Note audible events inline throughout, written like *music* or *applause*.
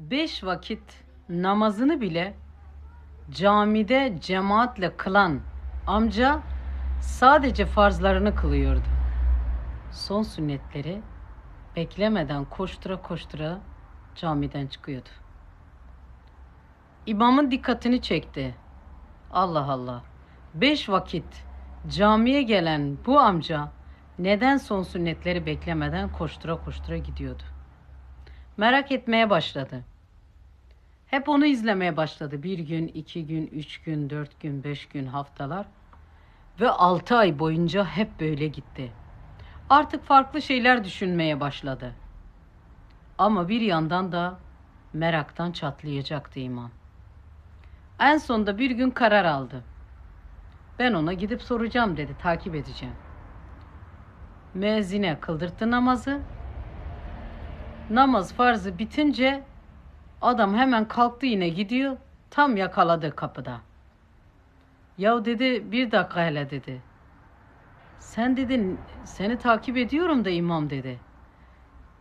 beş vakit namazını bile camide cemaatle kılan amca sadece farzlarını kılıyordu. Son sünnetleri beklemeden koştura koştura camiden çıkıyordu. İmamın dikkatini çekti. Allah Allah. Beş vakit camiye gelen bu amca neden son sünnetleri beklemeden koştura koştura gidiyordu? Merak etmeye başladı. Hep onu izlemeye başladı. Bir gün, iki gün, üç gün, dört gün, beş gün, haftalar. Ve altı ay boyunca hep böyle gitti. Artık farklı şeyler düşünmeye başladı. Ama bir yandan da meraktan çatlayacaktı iman. En sonunda bir gün karar aldı. Ben ona gidip soracağım dedi, takip edeceğim. Müezzine kıldırttı namazı. Namaz farzı bitince adam hemen kalktı yine gidiyor. Tam yakaladı kapıda. Ya dedi bir dakika hele dedi. Sen dedin seni takip ediyorum da imam dedi.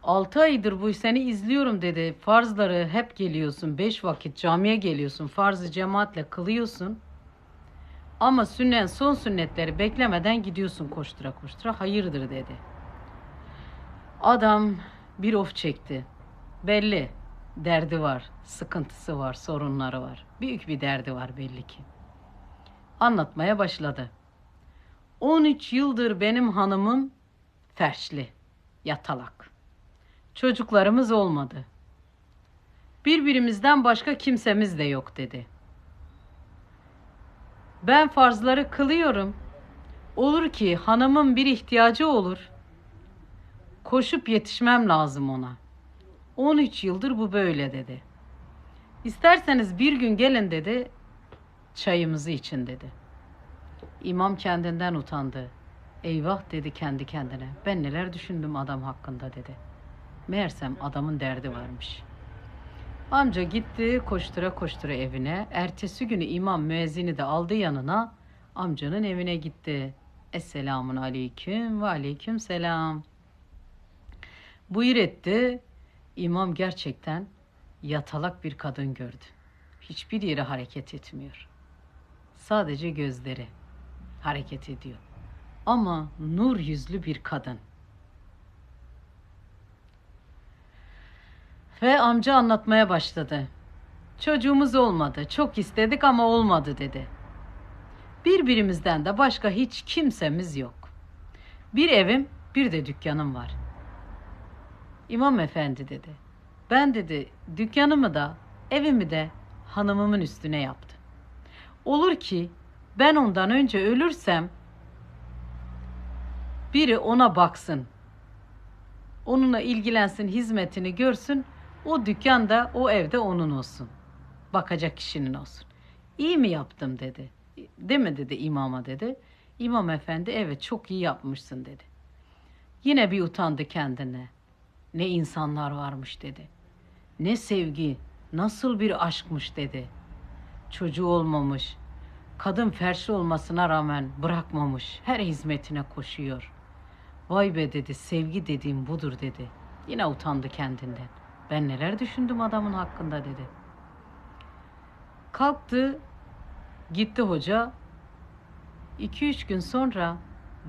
Altı aydır bu seni izliyorum dedi. Farzları hep geliyorsun. Beş vakit camiye geliyorsun. Farzı cemaatle kılıyorsun. Ama sünnet, son sünnetleri beklemeden gidiyorsun koştura koştura. Hayırdır dedi. Adam bir of çekti. Belli. Derdi var, sıkıntısı var, sorunları var. Büyük bir derdi var belli ki. Anlatmaya başladı. 13 yıldır benim hanımım ferşli, yatalak. Çocuklarımız olmadı. Birbirimizden başka kimsemiz de yok dedi. Ben farzları kılıyorum. Olur ki hanımın bir ihtiyacı olur. Koşup yetişmem lazım ona. 13 yıldır bu böyle dedi. İsterseniz bir gün gelin dedi. Çayımızı için dedi. İmam kendinden utandı. Eyvah dedi kendi kendine. Ben neler düşündüm adam hakkında dedi. Meğersem adamın derdi varmış. Amca gitti koştura koştura evine. Ertesi günü imam müezzini de aldı yanına. Amcanın evine gitti. Esselamun aleyküm ve aleyküm selam. Buyur etti. İmam gerçekten yatalak bir kadın gördü. Hiçbir yeri hareket etmiyor. Sadece gözleri hareket ediyor. Ama nur yüzlü bir kadın. Ve amca anlatmaya başladı. Çocuğumuz olmadı. Çok istedik ama olmadı dedi. Birbirimizden de başka hiç kimsemiz yok. Bir evim, bir de dükkanım var. İmam efendi dedi. Ben dedi dükkanımı da evimi de hanımımın üstüne yaptım. Olur ki ben ondan önce ölürsem biri ona baksın. Onunla ilgilensin, hizmetini görsün. O dükkan da o evde onun olsun. Bakacak kişinin olsun. İyi mi yaptım dedi. Değil mi dedi imama dedi. İmam efendi evet çok iyi yapmışsın dedi. Yine bir utandı kendine. Ne insanlar varmış dedi. Ne sevgi, nasıl bir aşkmış dedi. Çocuğu olmamış, kadın ferşli olmasına rağmen bırakmamış, her hizmetine koşuyor. Vay be dedi, sevgi dediğim budur dedi. Yine utandı kendinden. Ben neler düşündüm adamın hakkında dedi. Kalktı, gitti hoca. İki üç gün sonra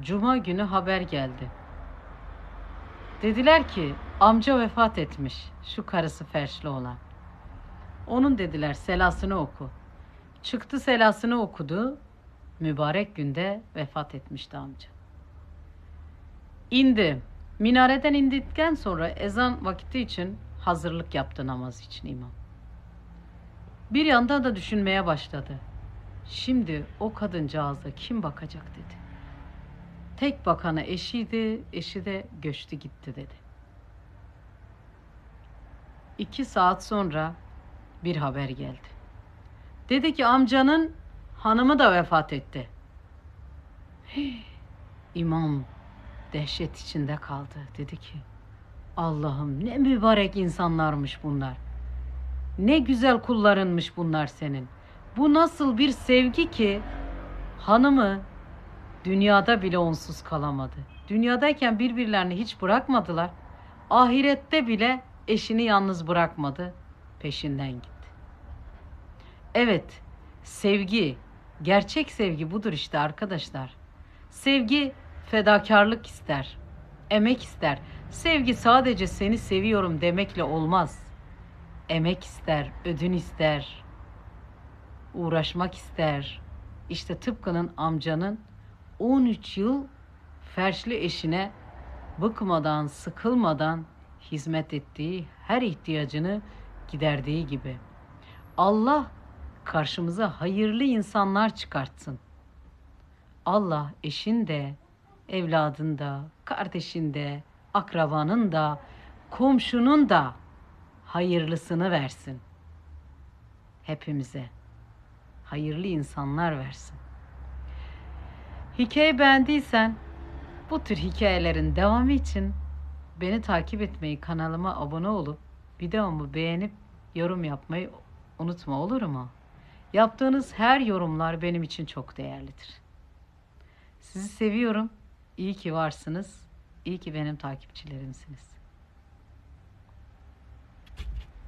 Cuma günü haber geldi. Dediler ki amca vefat etmiş. Şu karısı ferşli olan. Onun dediler selasını oku. Çıktı selasını okudu. Mübarek günde vefat etmişti amca. İndi. Minareden indikten sonra ezan vakti için hazırlık yaptı namaz için imam. Bir yandan da düşünmeye başladı. Şimdi o kadıncağıza kim bakacak dedi. Tek bakanı eşiydi, eşi de göçtü gitti dedi. İki saat sonra bir haber geldi. Dedi ki amcanın hanımı da vefat etti. Hii, *gasps* İmam dehşet içinde kaldı. Dedi ki Allah'ım ne mübarek insanlarmış bunlar. Ne güzel kullarınmış bunlar senin. Bu nasıl bir sevgi ki hanımı dünyada bile onsuz kalamadı. Dünyadayken birbirlerini hiç bırakmadılar. Ahirette bile eşini yalnız bırakmadı. peşinden git. Evet, sevgi, gerçek sevgi budur işte arkadaşlar. Sevgi fedakarlık ister, emek ister. Sevgi sadece seni seviyorum demekle olmaz. Emek ister, ödün ister, uğraşmak ister. İşte tıpkının amcanın 13 yıl ferşli eşine bıkmadan, sıkılmadan hizmet ettiği, her ihtiyacını giderdiği gibi. Allah karşımıza hayırlı insanlar çıkartsın. Allah eşin de, evladın da, kardeşin de, akrabanın da, komşunun da hayırlısını versin. Hepimize hayırlı insanlar versin. Hikaye beğendiysen bu tür hikayelerin devamı için beni takip etmeyi, kanalıma abone olup videomu beğenip yorum yapmayı unutma olur mu? Yaptığınız her yorumlar benim için çok değerlidir. Sizi seviyorum. İyi ki varsınız. İyi ki benim takipçilerimsiniz.